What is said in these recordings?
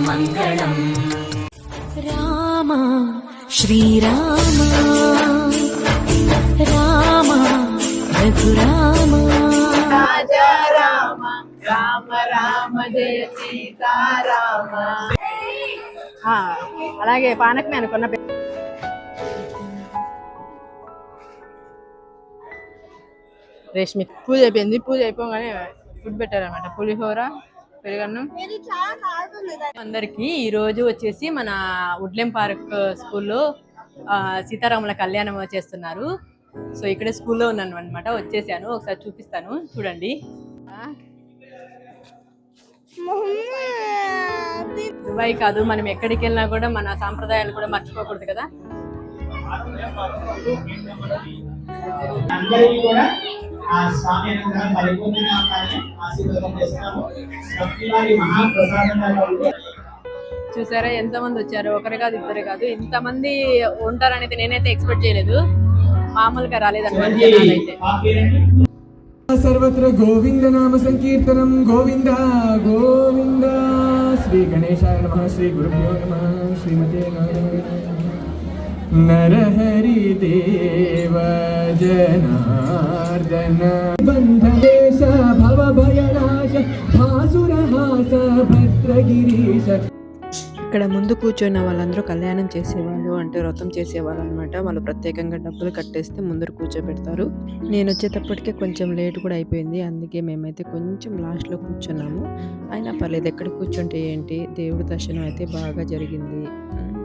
మహితమంగళం రామ శ్రీరామ రామ. రఘురామ. రాజా రామ రామ రామ జయ సీతారామ. అలాగే పానకమే అనుకున్న. రేష్మి పూజ అయిపోయింది. పూజ అయిపోగానే ఫుడ్ పెట్టారనమాట పులిహోర పెరుగన్నం. అందరికి ఈ రోజు వచ్చేసి మన ఉడ్లెం పార్క్ స్కూల్లో సీతారాముల కళ్యాణం చేస్తున్నారు. సో ఇక్కడే స్కూల్లో ఉన్నాను అనమాట వచ్చేసాను. ఒకసారి చూపిస్తాను. చూడండి. దుబాయ్ కాదు మనం ఎక్కడికి వెళ్ళినా కూడా మన సాంప్రదాయాలు కూడా మర్చిపోకూడదు కదా. అందరికీ కూడా ఆ స్వామి అనుగ్రహం పరిపూర్ణంగా ఆశీర్వాదం చేస్తాము భక్తివారి మహాప్రసాదంగా ఉండే చూసారా ఎంతమంది వచ్చారు? ఒకరి కాదు ఇద్దరు కాదు. ఇంతమంది ఉంటారనేది నేనైతే ఎక్స్పెక్ట్ చేయలేదు. మామూలుగా రాలేదన్నమాట సర్వత్ర గోవింద నామ సంకీర్తనం. గోవింద గోవింద. శ్రీ గణేశాయ నమ శ్రీ గురుభ్యో నమ శ్రీమతే నరహరి దేవ జనా. जनार्दन बन्धनेश भवभयनाश भासुरहास भद्रगिरीश ఇక్కడ ముందు కూర్చున్న వాళ్ళందరూ కళ్యాణం చేసేవాళ్ళు అంటే వ్రతం చేసేవాళ్ళు అనమాట వాళ్ళు ప్రత్యేకంగా డబ్బులు కట్టేస్తే ముందర కూర్చోబెడతారు నేను వచ్చేటప్పటికే కొంచెం లేట్ కూడా అయిపోయింది అందుకే మేమైతే కొంచెం లాస్ట్లో కూర్చున్నాము అయినా పర్లేదు ఎక్కడ కూర్చుంటే ఏంటి దేవుడి దర్శనం అయితే బాగా జరిగింది ఉమ్,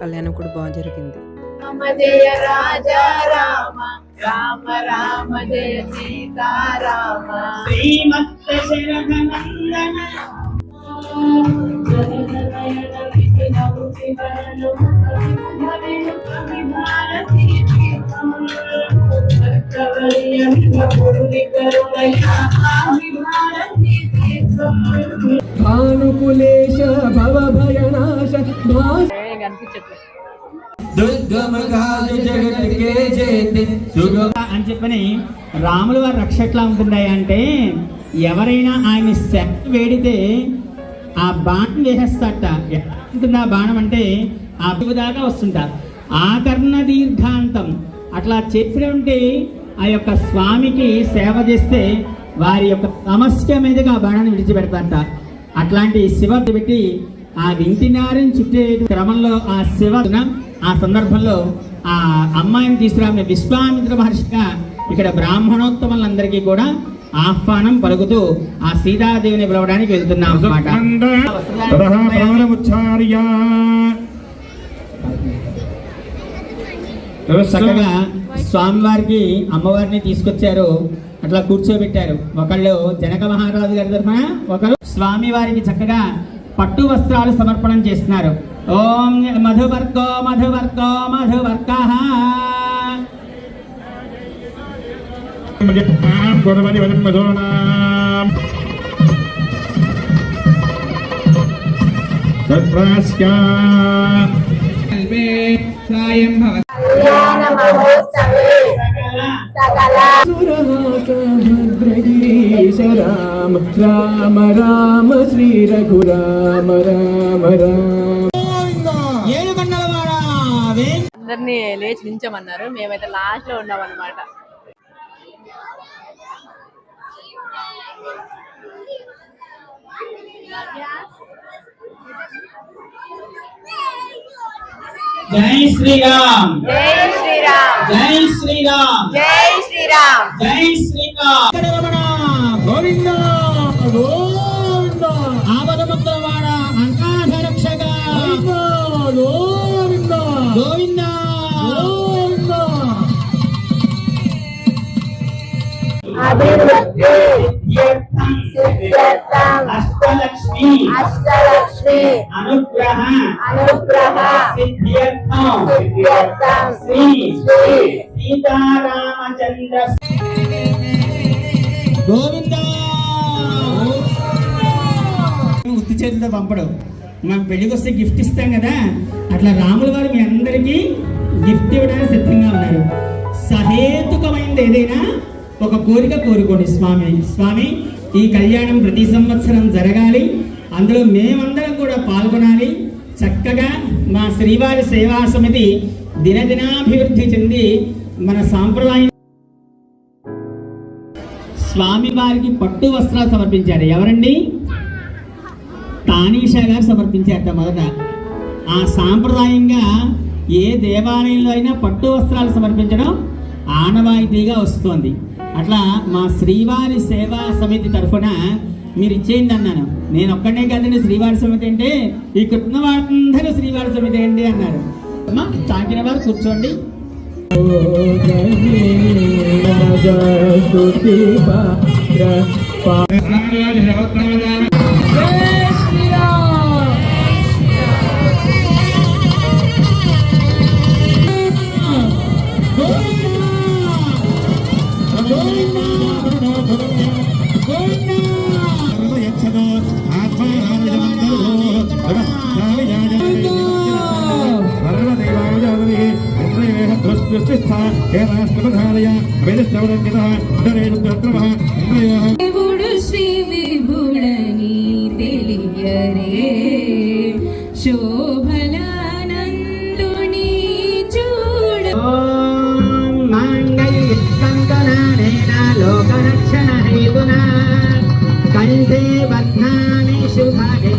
కళ్యాణం కూడా బాగా జరిగింది రామ జయ రాజా రామ రామ రామ జయ సీతారామ. శ్రీమత్ శరభనందన భానుకులేశ అని చెప్పని రాముల వారి రక్ష ఎట్లా ఉంటుందా అంటే ఎవరైనా ఆయన శక్తి వేడితే ఆ బాణం వేసేస్తాట ఉంటుంది ఆ బాణం అంటే ఆ దాకా వస్తుంటారు ఆకర్ణ దీర్ఘాంతం. అట్లా చేసినటువంటి ఆ యొక్క స్వామికి సేవ చేస్తే వారి యొక్క సమస్య మీదుగా ఆ బాణాన్ని విడిచిపెడతారట. అట్లాంటి శివ పెట్టి ఆ వింటినారిని చుట్టే క్రమంలో ఆ శివ ఆ సందర్భంలో ఆ అమ్మాయిని తీసుకురామని విశ్వామిత్ర మహర్షిగా ఇక్కడ బ్రాహ్మణోత్తములందరికీ కూడా ఆహ్వానం పలుకుతూ ఆ సీతాదేవిని పిలవడానికి వెళ్తున్నాం ప్రాణముచ్చార్య. చక్కగా స్వామివారికి అమ్మవారిని తీసుకొచ్చారు. అట్లా కూర్చోబెట్టారు. ఒకళ్ళు జనక మహారాజు గారి తరఫున ఒకరు స్వామివారికి చక్కగా పట్టు వస్త్రాలు సమర్పణం చేస్తున్నారు. ఓం మధువర్గో మధువర్గో మధువర్క సాయం భవ భద్రగిరీశ రామ రామ రామ శ్రీ రఘు రామ రామ రామ. అందరినీ లేచి నించమన్నారు. మేమైతే లాస్ట్లో ఉన్నాం అనమాట జై శ్రీరామ్. జై శ్రీరామ్. జై శ్రీరామ్. జై శ్రీరామ్. జై శ్రీరామ్. గోవింద గోవింద. ఆపదముక్తవాడ అంకాధ రక్షక గోవింద గోవింద. గోవింద అష్టలక్ష్మి. అష్టలక్ష్మి. అనుగ్రహ. అనుగ్రహ. సిద్ధ్యర్థం. సిద్ధ్యర్థం. శ్రీ శ్రీ సీతారామచంద్ర గోవింద! చేతులతో పంపడు. మనం పెళ్ళికి వస్తే గిఫ్ట్ ఇస్తాం కదా. అట్లా రాముల వారు మీ అందరికీ గిఫ్ట్ ఇవ్వడానికి సిద్ధంగా ఉన్నారు. సహేతుకమైనది ఏదైనా ఒక కోరిక కోరుకోండి స్వామి. స్వామి ఈ కళ్యాణం ప్రతి సంవత్సరం జరగాలి. అందులో మేమందరం కూడా పాల్గొనాలి. చక్కగా మా శ్రీవారి సేవా సమితి దినదినాభివృద్ధి చెంది మన సాంప్రదాయం స్వామి వారికి పట్టు వస్త్రాలు సమర్పించారు. ఎవరండి? తానీషా గారు సమర్పించారట మొదట. ఆ సాంప్రదాయంగా ఏ దేవాలయంలో అయినా పట్టు వస్త్రాలు సమర్పించడం ఆనవాయితీగా వస్తోంది. అట్లా మా శ్రీవారి సేవా సమితి తరఫున మీరు ఇచ్చేయండి అన్నాను. నేను ఒక్కడే కాదండి శ్రీవారి సమితి అంటే ఈ ఉన్న వారందరూ శ్రీవారి సమితి అండి అన్నారు. అమ్మా తాకిన వారు కూర్చోండి. స్తుతి దేవుడు శ్రీ విభుడని తెలియరే. శోభలానందుని చూడ ఓం మాంగళ్యకంకణానేన లోకరక్షణహేతునా बद्धानि सुभगे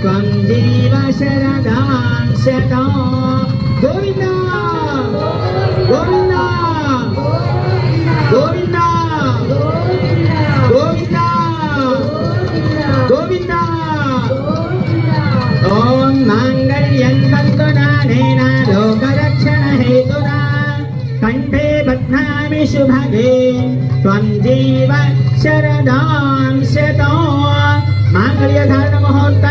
त्वं जीव शरदांशतो गोविन्दा गोविन्दा गोविन्दा गोविन्दा गोविन्दा ॐ माङ्गल्यं सन्तुनानेन लोकरक्षणहेतुना कण्ठे बध्नामि शुभगे त्वं जीव త్వం జీవ శరదాం శతో మాంగళ్యధారణ ముహూర్త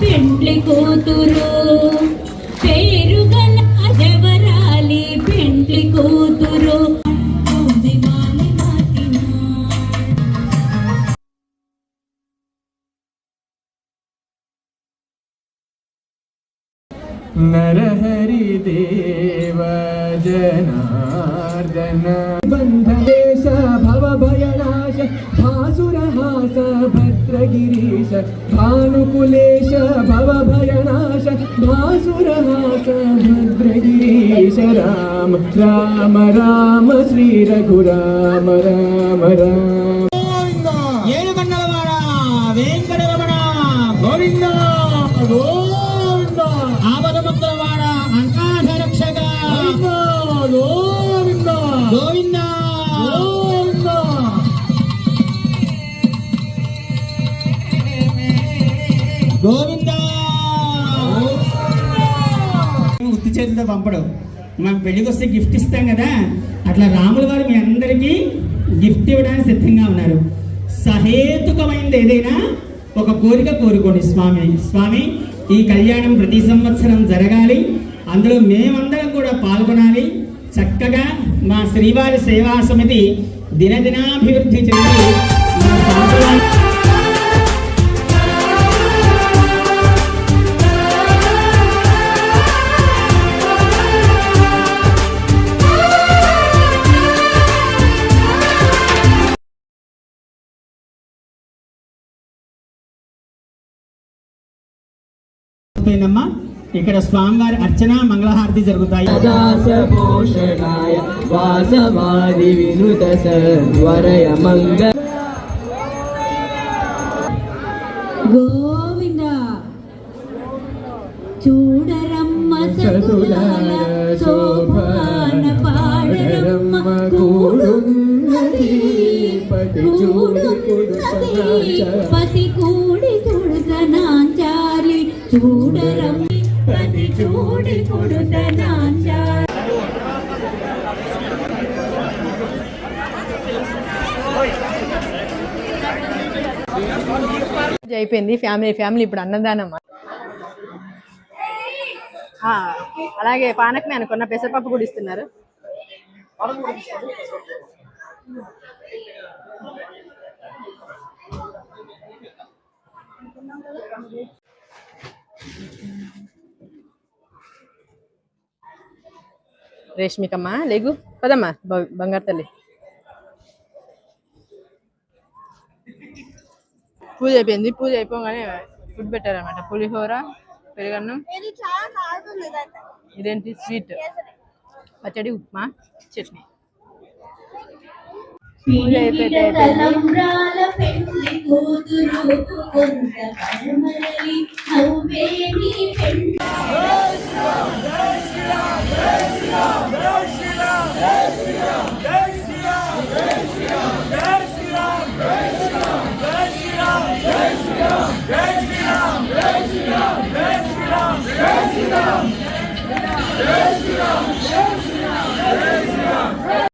పెండ్లి కూతురు పేరుగల జవరాలి పెండ్లి కూతురు నరహరి దేవ జనార్దన భద్రగిరీశ భానుకులేశ భవభయనాశ భాసురహాస భద్రగిరీశ రామ రామ రామ శ్రీ రఘురామ రామ రామ. ఏడు కన్నలవాడ వెంకటరమణ గోవింద గోవింద. ఆపదముక్తలవాడ అనాథ రక్షక గోవింద ఉత్తి పంపడు. మాకు పెళ్ళికి వస్తే గిఫ్ట్ ఇస్తాం కదా. అట్లా రాముల వారు మీ అందరికీ గిఫ్ట్ ఇవ్వడానికి సిద్ధంగా ఉన్నారు. సహేతుకమైనది ఏదైనా ఒక కోరిక కోరుకోండి స్వామి. స్వామి ఈ కళ్యాణం ప్రతి సంవత్సరం జరగాలి. అందులో మేమందరం కూడా పాల్గొనాలి. చక్కగా మా శ్రీవారి సేవా సమితి దినదినాభివృద్ధి చెంది అయిపోయిందమ్మా ఇక్కడ స్వామివారి అర్చన మంగళహారతి జరుగుతాయి దాసభూషణాయ వాసవాది వినుత సర్వరయ మంగ గోవింద చూడరమ్మ సతులాల శోభాన పాడరమ్మ కూడున్నది పతి కూడి తుడసనాంచాలి చూడి అయిపోయింది ఫ్యామిలీ ఫ్యామిలీ ఇప్పుడు అన్నదానం. అలాగే పానకమే అనుకున్న పెసరపప్పు కూడా ఇస్తున్నారు. రేష్మికమ్మ లేగు పదమ్మా బంగారు తల్లి పూజ అయిపోయింది పూజ అయిపోగానే ఫుడ్ పెట్టారనమాట పులిహోర పెరుగన్నం ఇదేంటి స్వీట్ పచ్చడి ఉప్మా చట్నీ పూజ అయిపోతే